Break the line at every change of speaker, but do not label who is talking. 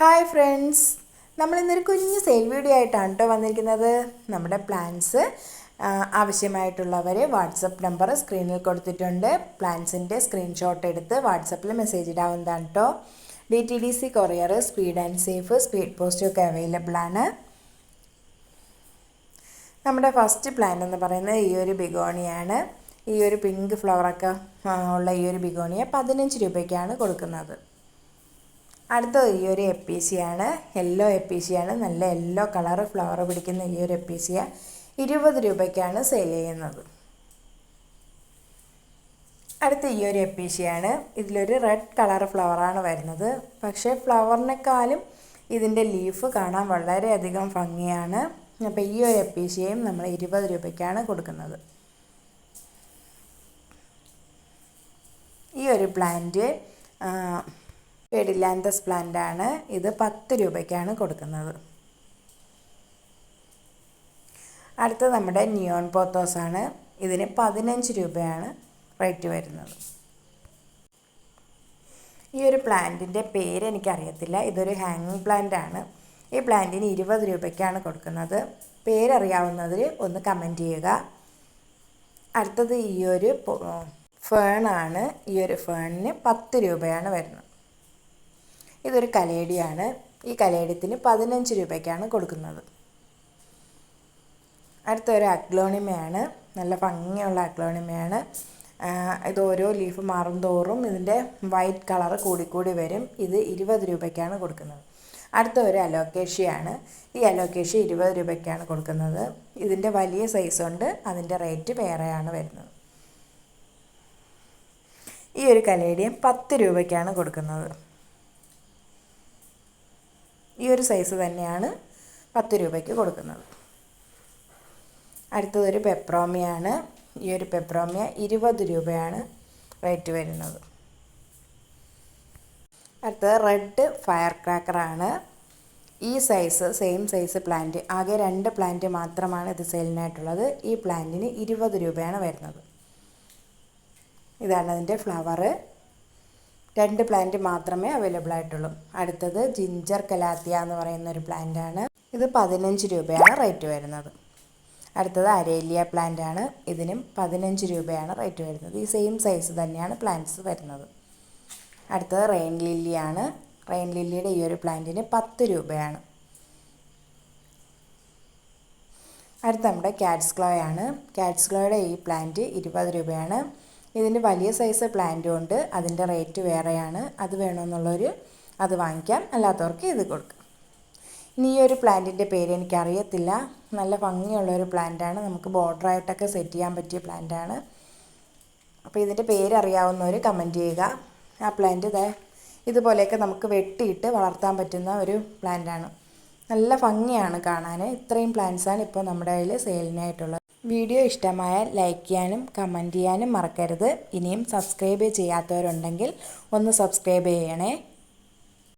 Hi friends നമ്മൾ ഇന്നൊരു കുഞ്ഞ് സെയിൽ വീഡിയോ ആയിട്ടാണ് കേട്ടോ വന്നിരിക്കുന്നത്. നമ്മുടെ പ്ലാൻസ് ആവശ്യമായിട്ടുള്ളവർ വാട്സപ്പ് നമ്പർ സ്ക്രീനിൽ കൊടുത്തിട്ടുണ്ട്. പ്ലാൻസിന്റെ സ്ക്രീൻഷോട്ട് എടുത്ത് വാട്സപ്പിൽ മെസ്സേജ് ഇടാവുന്നതാണ് കേട്ടോ D T D C courier speed and safe speed പോസ്റ്റും ഒക്കെ അവൈലബിൾ ആണ്. നമ്മുടെ ഫസ്റ്റ് പ്ലാൻ എന്ന് പറയുന്നത് ഈ ഒരു ബിഗോണിയാണ്. ഈ ഒരു പിങ്ക് ഫ്ലവറൊക്കെ ഉള്ള ഈ ഒരു ബിഗോണിയ പതിനഞ്ച് രൂപയ്ക്കാണ് കൊടുക്കുന്നത്. അടുത്തത് ഈ ഒരു എപ്പീസിയാണ് യെല്ലോ എപ്പീസിയാണ് നല്ല യെല്ലോ കളർ ഫ്ലവർ പിടിക്കുന്ന ഈ ഒരു എപ്പീസിയ ഇരുപത് രൂപയ്ക്കാണ് സെയിൽ ചെയ്യുന്നത്. അടുത്ത ഈ ഒരു എപ്പീസിയാണ് ഇതിലൊരു റെഡ് കളർ ഫ്ലവറാണ് വരുന്നത്. പക്ഷേ ഫ്ലവറിനേക്കാളും ഇതിന്റെ ലീഫ് കാണാൻ വളരെയധികം ഭംഗിയാണ്. അപ്പോൾ ഈ ഒരു എപ്പീസിയയും നമ്മൾ ഇരുപത് രൂപയ്ക്കാണ് കൊടുക്കുന്നത്. ഈ ഒരു പ്ലാന്റ് പെഡിലാന്തസ് പ്ലാന്റ് ആണ് ഇത് പത്ത് രൂപയ്ക്കാണ് കൊടുക്കുന്നത്. അടുത്ത നമ്മുടെ നിയോൺ പോത്തോസ് ആണ് ഇതിന് പതിനഞ്ച് രൂപയാണ് റേറ്റ് വരുന്നത്. ഈ ഒരു പ്ലാന്റിന്റെ പേര് എനിക്കറിയത്തില്ല. ഇതൊരു ഹാങ്ങിങ് പ്ലാന്റ് ആണ്. ഈ പ്ലാന്റിന് ഇരുപത് രൂപയ്ക്കാണ് കൊടുക്കുന്നത്. പേരറിയാവുന്നതിൽ ഒന്ന് കമന്റ് ചെയ്യുക. അടുത്തത് ഈ ഒരു ഫേണാണ് ഈ ഒരു ഫേണിന് പത്ത് രൂപയാണ് വരുന്നത്. ഇതൊരു കലേടിയാണ്. ഈ കലേടിയത്തിന് പതിനഞ്ച് രൂപയ്ക്കാണ് കൊടുക്കുന്നത്. അടുത്തൊരു അക്ലോണിമയാണ് നല്ല ഭംഗിയുള്ള അക്ലോണിമയാണ് ഇത് ഓരോ ലീഫ് മാറും തോറും ഇതിന്റെ വൈറ്റ് കളർ കൂടിക്കൂടി വരും. ഇത് ഇരുപത് രൂപയ്ക്കാണ് കൊടുക്കുന്നത്. അടുത്ത ഒരു അലോക്കേഷ്യയാണ്. ഈ അലോക്കേഷ്യ ഇരുപത് രൂപയ്ക്കാണ് കൊടുക്കുന്നത്. ഇതിന്റെ വലിയ സൈസ് ഉണ്ട് അതിന്റെ റേറ്റ് വേറെയാണ് വരുന്നത്. ഈ ഒരു കലേഡിയം പത്ത് രൂപയ്ക്കാണ് കൊടുക്കുന്നത്. ഈ ഒരു സൈസ് തന്നെയാണ് പത്ത് രൂപയ്ക്ക് കൊടുക്കുന്നത്. അടുത്തതൊരു പെപ്രോമിയാണ് ഈ ഒരു പെപ്രോമിയ ഇരുപത് രൂപയാണ് റേറ്റ് വരുന്നത്. അടുത്തത് റെഡ് ഫയർ ക്രാക്കറാണ് ഈ സൈസ് സെയിം സൈസ് പ്ലാന്റ് ആകെ രണ്ട് പ്ലാന്റ് മാത്രമാണ് ഇത് സെയിലിനായിട്ടുള്ളത് ഈ പ്ലാന്റിന് ഇരുപത് രൂപയാണ് വരുന്നത്. ഇതാണ് അതിന്റെ ഫ്ലവറ് രണ്ട് പ്ലാന്റ് മാത്രമേ അവൈലബിൾ ആയിട്ടുള്ളൂ. അടുത്തത് ജിഞ്ചർ കലാത്തിയ എന്ന് പറയുന്ന ഒരു പ്ലാന്റ് ആണ്. ഇത് പതിനഞ്ച് രൂപയാണ് റേറ്റ് വരുന്നത്. അടുത്തത് അരേലിയ പ്ലാന്റ് ആണ്. ഇതിനും പതിനഞ്ച് രൂപയാണ് റേറ്റ് വരുന്നത്. ഈ സെയിം സൈസ് തന്നെയാണ് പ്ലാന്റ്സ് വരുന്നത്. അടുത്തത് റെയിൻ ലില്ലിയാണ് റെയിൻ ലില്ലിയുടെ ഈ ഒരു പ്ലാന്റിന് പത്ത് രൂപയാണ്. അടുത്ത നമ്മുടെ കാറ്റ്സ് ക്ലോ ആണ്. കാറ്റ്സ് ക്ലോയുടെ ഈ പ്ലാന്റ് ഇരുപത് രൂപയാണ്. ഇതിന് വലിയ സൈസ് പ്ലാന്റും ഉണ്ട്. അതിന്റെ റേറ്റ് വേറെയാണ്. അത് വേണമെന്നുള്ളവർ അത് വാങ്ങിക്കാം. അല്ലാത്തവർക്ക് ഇത് കൊടുക്കാം. ഇനി ഈ ഒരു പ്ലാന്റിന്റെ പേര് എനിക്കറിയത്തില്ല. നല്ല ഭംഗിയുള്ള ഒരു പ്ലാന്റാണ് നമുക്ക് ബോർഡറായിട്ടൊക്കെ സെറ്റ് ചെയ്യാൻ പറ്റിയ പ്ലാന്റാണ് അപ്പോൾ ഇതിന്റെ പേര് അറിയാവുന്നവർ കമന്റ് ചെയ്യുക. ആ പ്ലാന്റ് ഇതേ ഇതുപോലെയൊക്കെ നമുക്ക് വെട്ടിയിട്ട് വളർത്താൻ പറ്റുന്ന ഒരു പ്ലാന്റാണ് നല്ല ഭംഗിയാണ് കാണാൻ. ഇത്രയും പ്ലാന്റ്സാണ് ഇപ്പോൾ നമ്മുടെ കയ്യിൽ സെയിലിനായിട്ടുള്ളത് വീഡിയോ ഇഷ്ടമായാൽ ലൈക്ക് ചെയ്യാനും കമന്റ് ചെയ്യാനും മറക്കരുത്. ഇനിയും സബ്സ്ക്രൈബ് ചെയ്യാത്തവരുണ്ടെങ്കിൽ ഒന്ന് സബ്സ്ക്രൈബ് ചെയ്യണേ.